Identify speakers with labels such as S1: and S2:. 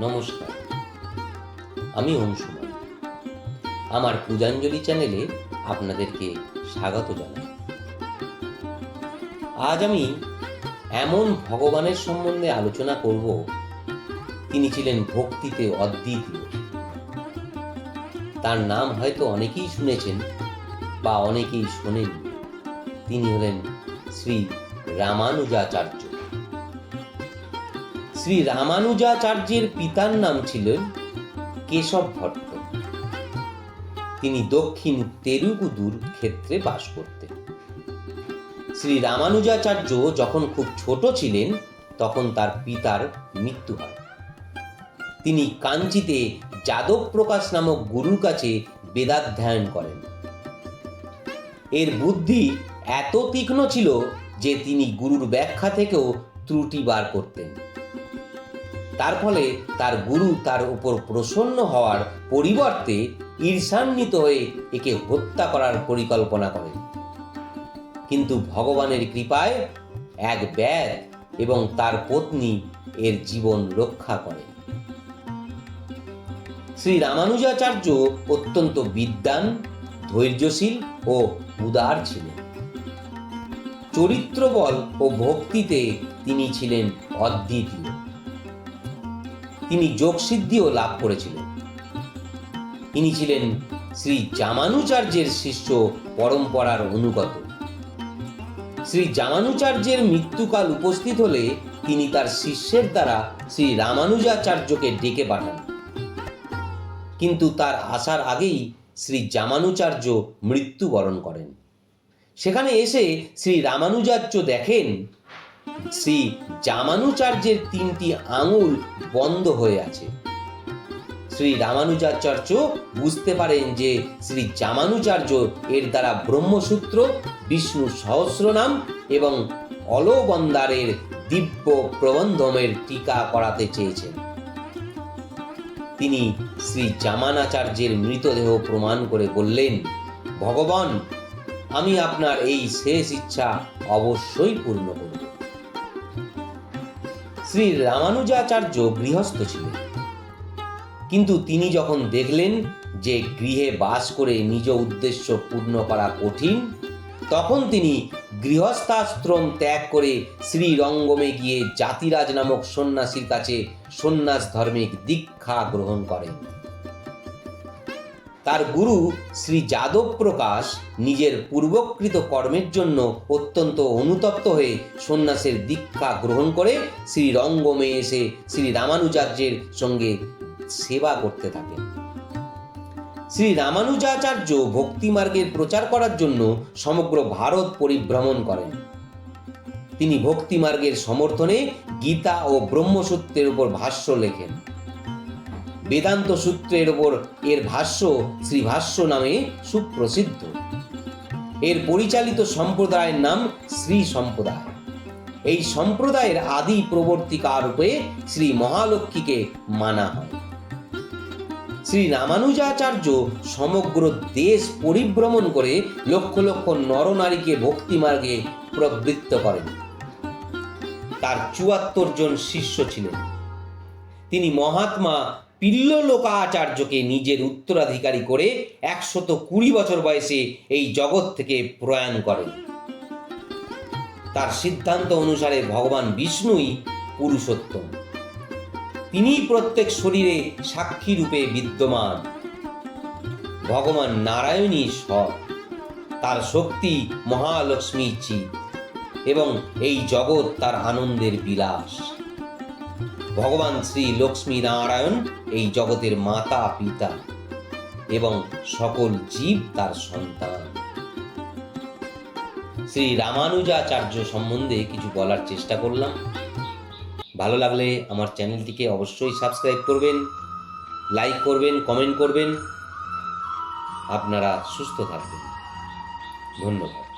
S1: নমস্কার। আমি অংশুমান আমার পূজাঞ্জলি চ্যানেলে আপনাদেরকে স্বাগত জানাই। আজ আমি এমন ভগবানের সম্বন্ধে আলোচনা করব, তিনি ছিলেন ভক্তিতে অদ্বিতীয়। তার নাম হয়তো অনেকেই শুনেছেন বা অনেকেই শোনেন তিনি হলেন শ্রী রামানুজাচার্য। শ্রী রামানুজাচার্যের পিতার নাম ছিলেন কেশব ভট্ট। তিনি দক্ষিণ তেলুগুদুর ক্ষেত্রে বাস করতেন। শ্রী রামানুজাচার্য যখন খুব ছোট ছিলেন, তখন তার পিতার মৃত্যু হয়। তিনি কাঞ্চিতে যাদব প্রকাশ নামক গুরুর কাছে বেদাধ্যায়ন করেন। এর বুদ্ধি এত তীক্ষ্ণ ছিল যে তিনি গুরুর ব্যাখ্যা থেকেও ত্রুটি বার করতেন। তার ফলে তার গুরু তার উপর প্রসন্ন হওয়ার পরিবর্তে ঈর্ষান্বিত হয়ে একে হত্যা করার পরিকল্পনা করেন কিন্তু ভগবানের কৃপায় এক ব্যাগ এবং তার পত্নী এর জীবন রক্ষা করেন শ্রী রামানুজাচার্য অত্যন্ত বিদ্বান, ধৈর্যশীল ও উদার ছিলেন। চরিত্রবল ও ভক্তিতে তিনি ছিলেন অদ্বিতীয়। তিনি যোগসিদ্ধিও লাভ করেছিলেন। তিনি ছিলেন শ্রী জামানুচার্যের শিষ্য পরম্পরার অনুগত। শ্রী জামানুচার্যের মৃত্যুকাল উপস্থিত হলে তিনি তার শিষ্যের দ্বারা শ্রী রামানুজাচার্যকে ডেকে পাঠান। কিন্তু তার আসার আগেই শ্রী জামানুচার্য মৃত্যুবরণ করেন। সেখানে এসে শ্রী রামানুজার্য দেখেন শ্রী জামানুচার্যের তিনটি আঙুল বন্ধ হয়ে আছে। শ্রী রামানুজাচার্য বুঝতে পারেন যে শ্রী জামানুচার্য এর দ্বারা ব্রহ্মসূত্র, বিষ্ণু সহস্রনাম এবং অলবন্দারের দিব্য প্রবন্ধমের টিকা করাতে চেয়েছেন। তিনি শ্রী জামানাচার্যের মৃতদেহ প্রমাণ করে বললেন, ভগবান, আমি আপনার এই শেষ ইচ্ছা অবশ্যই পূর্ণ করব। শ্রী রামানুজাচার্য গৃহস্থ ছিলেন। কিন্তু তিনি যখন দেখলেন যে গৃহে বাস করে নিজ উদ্দেশ্য পূর্ণ করা কঠিন, তখন তিনি গৃহস্থাশ্রম ত্যাগ করে শ্রীরঙ্গমে গিয়ে জাতিরাজ নামক সন্ন্যাসীর কাছে সন্ন্যাস ধর্মিক দীক্ষা গ্রহণ করেন। তার গুরু শ্রী যাদব প্রকাশ নিজের পূর্বকৃত কর্মের জন্য অত্যন্ত অনুতপ্ত হয়ে সন্ন্যাসের দীক্ষা গ্রহণ করে শ্রী রঙ্গমে এসে শ্রী রামানুজার্যের সঙ্গে সেবা করতে থাকেন শ্রী রামানুজাচার্য ভক্তিমার্গের প্রচার করার জন্য সমগ্র ভারত পরিভ্রমণ করেন। তিনি ভক্তিমার্গের সমর্থনে গীতা ও ব্রহ্মসূত্রের উপর ভাষ্য লেখেন। বেদান্ত সূত্রের ওপর এর ভাষ্য শ্রীভাষ্য নামে সুপ্রসিদ্ধ। এর পরিচালিত সম্প্রদায়ের নাম শ্রী সম্প্রদায়। এই সম্প্রদায়ের আদি প্রবর্তিকা রূপে শ্রী মহালক্ষ্মীকে মানা হয়। শ্রী রামানুজাচার্য সমগ্র দেশ পরিভ্রমণ করে লক্ষ লক্ষ নরনারীকে ভক্তিমার্গে প্রবৃত্ত করেন। তার চুয়াত্তর জন শিষ্য ছিলেন। তিনি মহাত্মা পিল্ললোকাচার্যকে নিজের উত্তরাধিকারী করে একশত কুড়ি বছর বয়সে এই জগৎ থেকে প্রয়াণ করেন। তার সিদ্ধান্ত অনুসারে ভগবান বিষ্ণুই পুরুষোত্তম। তিনি প্রত্যেক শরীরে সাক্ষী রূপে বিদ্যমান। ভগবান নারায়ণী সৎ। তার শক্তি মহালক্ষ্মী চিত। এবং এই জগৎ তার আনন্দের বিলাস। ভগবান শ্রী লক্ষ্মী নারায়ণ এই জগতের মাতা, পিতা এবং সকল জীব তার সন্তান। শ্রী রামানুজাচার্য সম্বন্ধে কিছু বলার চেষ্টা করলাম। ভালো লাগলে আমার চ্যানেলটিকে অবশ্যই সাবস্ক্রাইব করবেন, লাইক করবেন, কমেন্ট করবেন। আপনারা সুস্থ থাকবেন। ধন্যবাদ।